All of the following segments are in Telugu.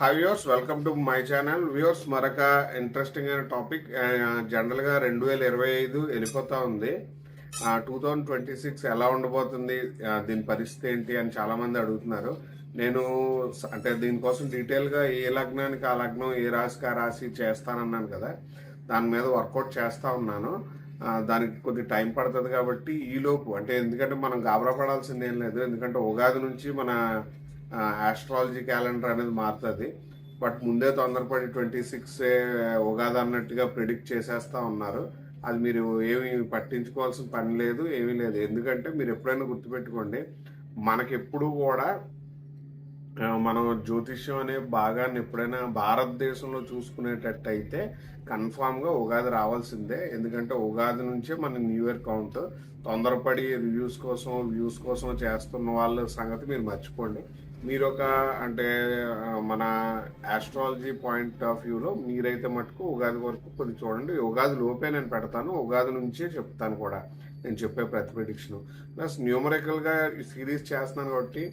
Hi viewers welcome to my channel viewers మరొక ఇంట్రెస్టింగ్ అయిన టాపిక్ జనరల్గా రెండు వేల ఇరవై ఐదు వెళ్ళిపోతూ ఉంది. టూ థౌజండ్ ట్వంటీ సిక్స్ ఎలా ఉండబోతుంది? దీని పరిస్థితి ఏంటి అని చాలామంది అడుగుతున్నారు. నేను అంటే దీనికోసం డీటెయిల్గా ఏ లగ్నానికి ఆ లగ్నం ఏ రాశికి ఆ రాశి చేస్తానన్నాను కదా. దాని మీద వర్కౌట్ చేస్తూ ఉన్నాను. దానికి కొద్ది టైం పడుతుంది కాబట్టి ఈ లోపు అంటే ఎందుకంటే మనం గాబరా పడాల్సింది ఏం లేదు. ఎందుకంటే ఉగాది నుంచి మన ఆస్ట్రాలజీ క్యాలెండర్ అనేది మారుతుంది. బట్ ముందే తొందరపడి ట్వంటీ సిక్స్ ఉగాది అన్నట్టుగా ప్రిడిక్ట్ చేసేస్తా ఉన్నారు. అది మీరు ఏమి పట్టించుకోవాల్సిన పని లేదు ఏమీ లేదు. ఎందుకంటే మీరు ఎప్పుడైనా గుర్తుపెట్టుకోండి మనకెప్పుడు కూడా మనం జ్యోతిష్యం అనే భాగాన్ని ఎప్పుడైనా భారతదేశంలో చూసుకునేటట్టు అయితే కన్ఫామ్గా ఉగాది రావాల్సిందే. ఎందుకంటే ఉగాది నుంచే మన న్యూ ఇయర్ కౌంట్ తొందరపడి రివ్యూస్ కోసం వ్యూస్ కోసం చేస్తున్న వాళ్ళ సంగతి మీరు మర్చిపోండి. మీరు ఒక అంటే మన ఆస్ట్రాలజీ పాయింట్ ఆఫ్ వ్యూలో మీరైతే మటుకు ఉగాది వరకు కొద్ది చూడండి. ఉగాది లోపే నేను పెడతాను. ఉగాది నుంచే చెప్తాను కూడా. నేను చెప్పే ప్రతి ప్రిడిక్షన్ ప్లస్ న్యూమరికల్గా సిరీస్ చేస్తున్నాను కాబట్టి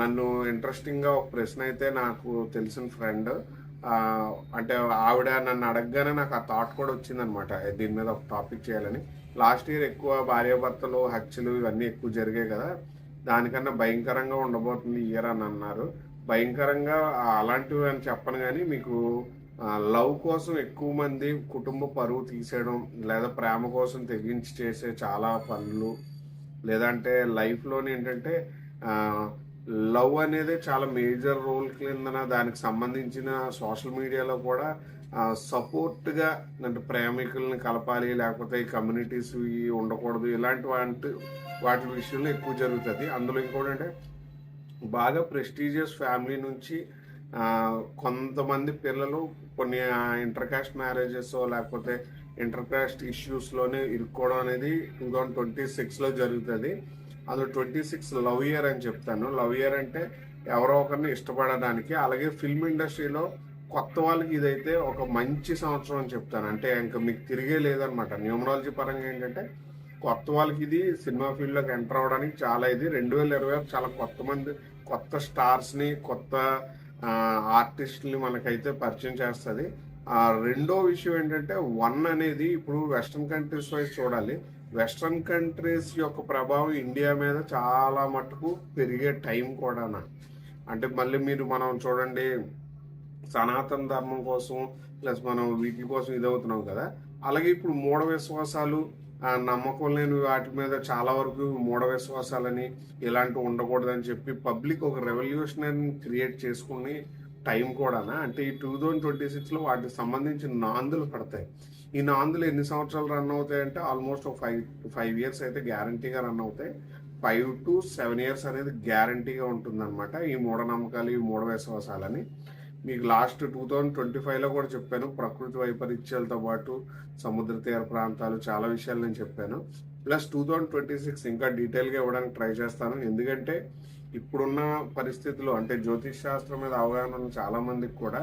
నన్ను ఇంట్రెస్టింగ్గా ఒక ప్రశ్న అయితే నాకు తెలిసిన ఫ్రెండ్ అంటే ఆవిడ నన్ను అడగగానే నాకు ఆ థాట్ కూడా వచ్చిందనమాట. దీని మీద ఒక టాపిక్ చేయాలని. లాస్ట్ ఇయర్ ఎక్కువ భార్యాభర్తలు హత్యలు ఇవన్నీ ఎక్కువ జరిగాయి కదా. దానికన్నా భయంకరంగా ఉండబోతుంది ఇయర్ అని అన్నారు. భయంకరంగా అలాంటివి అని చెప్పను కానీ మీకు లవ్ కోసం ఎక్కువ మంది కుటుంబ పరువు తీసేయడం లేదా ప్రేమ కోసం తెగించి చేసే చాలా పనులు లేదంటే లైఫ్లోని ఏంటంటే లవ్ అనేది చాలా మేజర్ రోల్ కిందన దానికి సంబంధించిన సోషల్ మీడియాలో కూడా సపోర్ట్గా అంటే ప్రేమికులను కలపాలి లేకపోతే ఈ కమ్యూనిటీస్ ఉండకూడదు ఇలాంటి వాటి వాటి విషయంలో ఎక్కువ జరుగుతుంది. అందులో ఇంకోటంటే బాగా ప్రెస్టీజియస్ ఫ్యామిలీ నుంచి కొంతమంది పిల్లలు కొన్ని ఇంటర్ కాస్ట్ మ్యారేజెస్ లేకపోతే ఇంటర్ కాస్ట్ ఇష్యూస్లోనే ఇరుక్కోవడం అనేది టూ థౌజండ్ ట్వంటీ సిక్స్లో జరుగుతుంది. అందులో ట్వంటీ సిక్స్ లవ్ ఇయర్ అని చెప్తాను. లవ్ ఇయర్ అంటే ఎవరో ఒకరిని ఇష్టపడడానికి అలాగే ఫిల్మ్ ఇండస్ట్రీలో కొత్త వాళ్ళకి ఇదైతే ఒక మంచి సంవత్సరం అని చెప్తాను. అంటే ఇంకా మీకు తిరిగే లేదనమాట. న్యూమరాలజీ పరంగా ఏంటంటే కొత్త వాళ్ళకి ఇది సినిమా ఫీల్డ్లోకి ఎంటర్ అవ్వడానికి చాలా ఇది. రెండు వేల ఇరవై ఆరు చాలా కొత్త మంది కొత్త స్టార్స్ని కొత్త ఆర్టిస్ట్ని మనకైతే పరిచయం చేస్తుంది. ఆ రెండో విషయం ఏంటంటే వన్ అనేది ఇప్పుడు వెస్ట్రన్ కంట్రీస్ వైజ్ చూడాలి. వెస్ట్రన్ కంట్రీస్ యొక్క ప్రభావం ఇండియా మీద చాలా మటుకు పెరిగే టైం కూడానా. అంటే మళ్ళీ మీరు మనం చూడండి సనాతన ధర్మం కోసం ప్లస్ మనం వీటి కోసం ఇదవుతున్నాం కదా. అలాగే ఇప్పుడు మూఢ విశ్వాసాలు ఆ, నమ్మకం లేని వాటి మీద చాలా వరకు మూఢ విశ్వాసాలని ఇలాంటివి ఉండకూడదని చెప్పి పబ్లిక్ ఒక రెవల్యూషన్ క్రియేట్ చేసుకుని టైం కూడానా? అంటే ఈ టూ థౌజండ్ ట్వంటీ సిక్స్లో వాటికి సంబంధించిన నాందులు పడతాయి. ఈ నాందులు ఎన్ని సంవత్సరాలు రన్ అవుతాయి అంటే ఆల్మోస్ట్ ఒక ఫైవ్ ఫైవ్ ఇయర్స్ అయితే గ్యారంటీగా రన్ అవుతాయి. ఫైవ్ టు సెవెన్ ఇయర్స్ అనేది గ్యారంటీగా ఉంటుందన్నమాట ఈ మూఢనమ్మకాలు ఈ మూఢ విశ్వాసాలని. మీకు లాస్ట్ టూ థౌజండ్ ట్వంటీ ఫైవ్లో కూడా చెప్పాను. ప్రకృతి వైపరీత్యాలతో పాటు సముద్ర తీర ప్రాంతాలు చాలా విషయాలు నేను చెప్పాను. Plus two thousand twenty six ఇంకా డీటెయిల్గా ఇవ్వడానికి ట్రై చేస్తాను. ఎందుకంటే ఇప్పుడున్న పరిస్థితులు అంటే జ్యోతిష్ శాస్త్రం మీద అవగాహన ఉన్న చాలా మందికి కూడా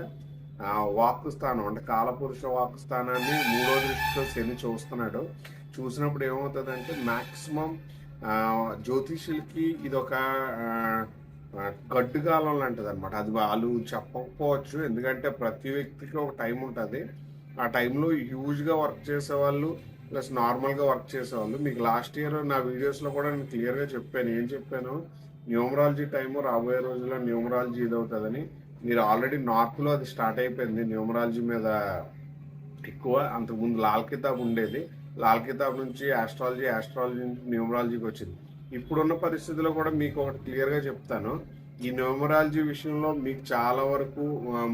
ఆ, వాక్ స్థానం అంటే కాలపురుష వాక్ స్థానాన్ని మూడో దృష్టితో శని చూస్తున్నాడు. చూసినప్పుడు ఏమవుతుందంటే మ్యాక్సిమం జ్యోతిష్యులకి ఇది ఒక గడ్డు లాంటిది అనమాట అది వాళ్ళు చెప్పకపోవచ్చు ఎందుకంటే ప్రతి వ్యక్తికి ఒక టైం ఉంటుంది. ఆ టైంలో హ్యూజ్గా వర్క్ చేసేవాళ్ళు ప్లస్ నార్మల్గా వర్క్ చేసేవాళ్ళు. మీకు లాస్ట్ ఇయర్ నా వీడియోస్లో కూడా నేను క్లియర్గా చెప్పాను. ఏం చెప్పాను? న్యూమరాలజీ టైము రాబోయే రోజుల్లో న్యూమరాలజీ అవుతుందని మీరు ఆల్రెడీ నార్త్లో అది స్టార్ట్ అయిపోయింది. న్యూమరాలజీ మీద ఎక్కువ అంతకుముందు లాల్ కితాబ్ ఉండేది. లాల్ కితాబ్ నుంచి ఆస్ట్రాలజీ ఆస్ట్రాలజీ నుంచి న్యూమరాలజీకి వచ్చింది. ఇప్పుడున్న పరిస్థితుల్లో కూడా మీకు ఒకటి క్లియర్గా చెప్తాను. ఈ న్యూమరాలజీ విషయంలో మీకు చాలా వరకు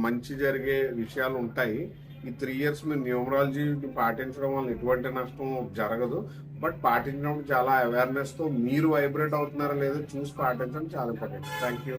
మంచి జరిగే విషయాలు ఉంటాయి. ఈ త్రీ ఇయర్స్ మీరు న్యూమరాలజీ పాటించడం వల్ల ఎటువంటి నష్టం జరగదు. బట్ పాటించడం చాలా అవేర్నెస్తో మీరు వైబ్రేట్ అవుతున్నారా లేదో చూసి పాటించడం చాలా ఇంపార్టెంట్ థ్యాంక్ యూ